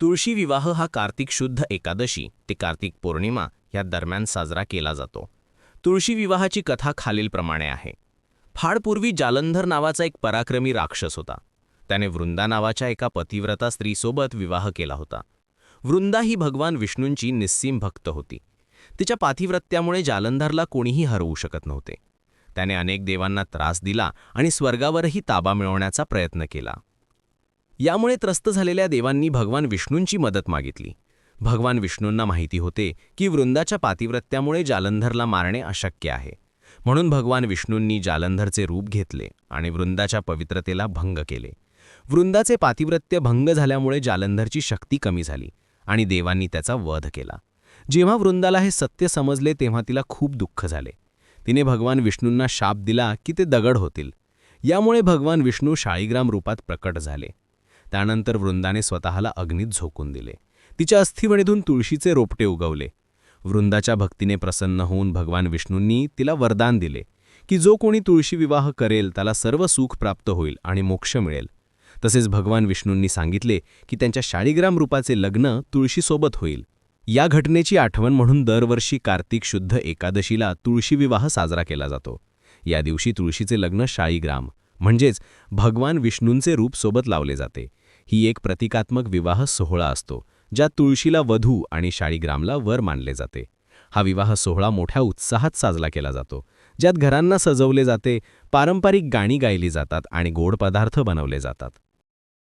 तुळशी विवाह हा कार्तिक शुद्ध एकादशी ते कार्तिक पौर्णिमा या दरम्यान साजरा केला जातो. तुळशी विवाहाची कथा खालीलप्रमाणे आहे. फाडपूर्वी जालंधर नावाचा एक पराक्रमी राक्षस होता. त्याने वृंदा नावाच्या एका पतिव्रता स्त्रीसोबत विवाह केला होता. वृंदा ही भगवान विष्णूंची निस्सीम भक्त होती. तिच्या पातिव्रत्यामुळे जालंधरला कोणीही हरवू शकत नव्हते. त्याने अनेक देवांना त्रास दिला आणि स्वर्गावरही ताबा मिळवण्याचा प्रयत्न केला. यामुळे त्रस्त झालेल्या देवांनी भगवान विष्णूंची मदत मागितली. भगवान विष्णूंना माहिती होते की वृंदाच्या पातिव्रत्यामुळे जालंधरला मारणे अशक्य आहे. म्हणून भगवान विष्णूंनी जालंधरचे रूप घेतले आणि वृंदाच्या पवित्रतेला भंग केले. वृंदाचे पातिव्रत्य भंग झाल्यामुळे जालंधरची शक्ती कमी झाली आणि देवांनी त्याचा वध केला. जेव्हा वृंदाला हे सत्य समजले तेव्हा तिला खूप दुःख झाले. तिने भगवान विष्णूंना शाप दिला की ते दगड होतील. यामुळे भगवान विष्णू शाळीग्राम रूपात प्रकट झाले. त्यानंतर वृंदाने स्वतःला अग्नीत झोकून दिले. तिच्या अस्थिवणीतून तुळशीचे रोपटे उगवले. वृंदाच्या भक्तीने प्रसन्न होऊन भगवान विष्णूंनी तिला वरदान दिले की जो कोणी तुळशी विवाह करेल त्याला सर्व सुख प्राप्त होईल आणि मोक्ष मिळेल. तसेच भगवान विष्णूंनी सांगितले की त्यांच्या शाळीग्राम रूपाचे लग्न तुळशीसोबत होईल. या घटनेची आठवण म्हणून दरवर्षी कार्तिक शुद्ध एकादशीला तुळशी विवाह साजरा केला जातो. या दिवशी तुळशीचे लग्न शाळीग्राम म्हणजेच भगवान विष्णूंचे रूप सोबत लावले जाते. ही एक प्रतिकात्मक विवाह सोहळा असतो ज्यात तुळशीला वधू आणि शाळीग्रामला वर मानले जाते. हा विवाह सोहळा मोठ्या उत्साहात साजरा केला जातो ज्यात घरांना सजवले जाते पारंपरिक गाणी गायली जातात आणि गोड पदार्थ बनवले जातात.